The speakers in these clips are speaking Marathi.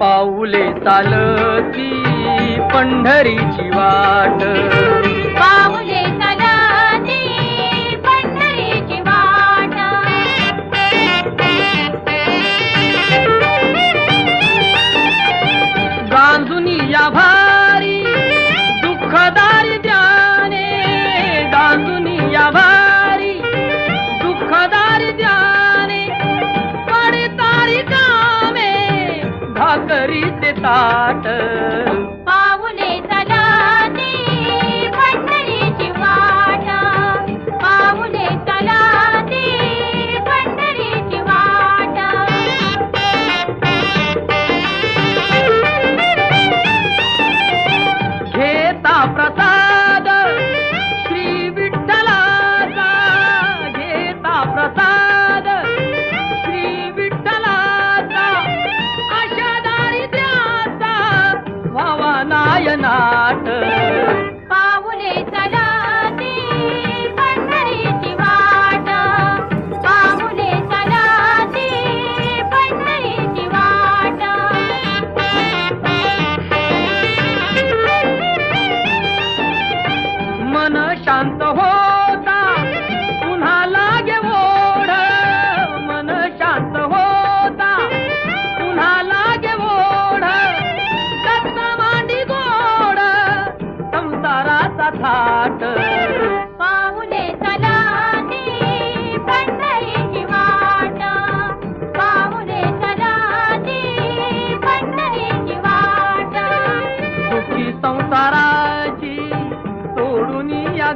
पाऊले चालती पंढरीची वाट. ताट घाट. पाहुले चला पंढरीची वाट पाहुले चला पंढरीची वाट मन शांत हो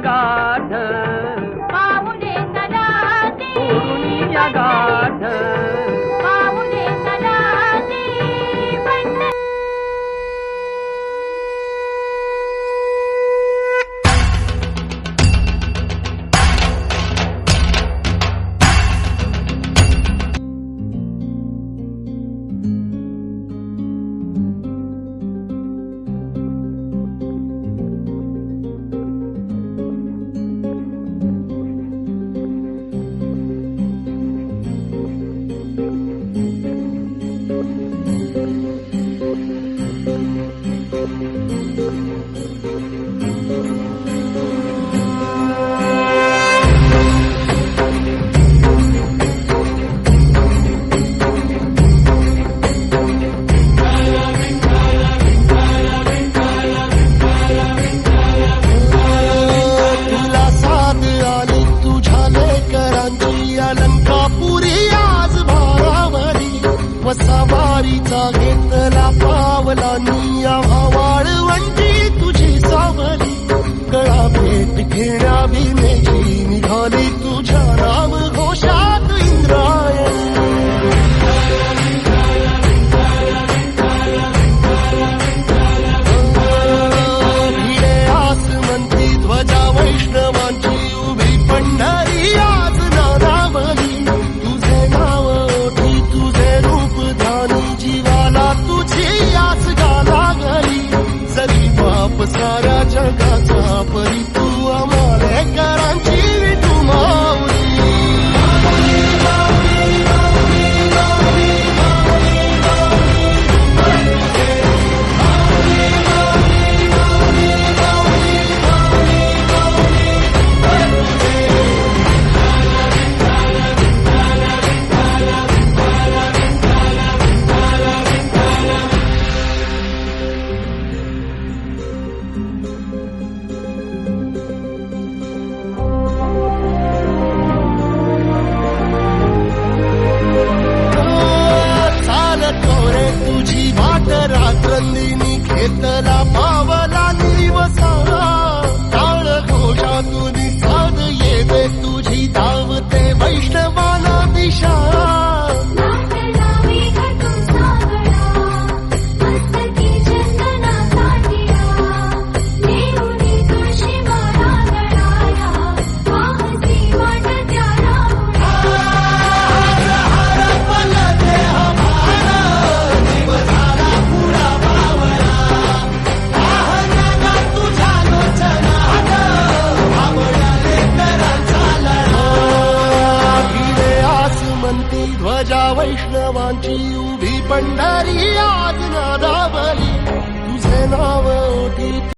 गाठ पाहुणे सदा या वाळवंटी तुझी सावली गळा भेट घेण्या भीमेची निघाली ध्वजा वैष्णवांची उभी पंढरी आज नादावली तुझे नाव ओटी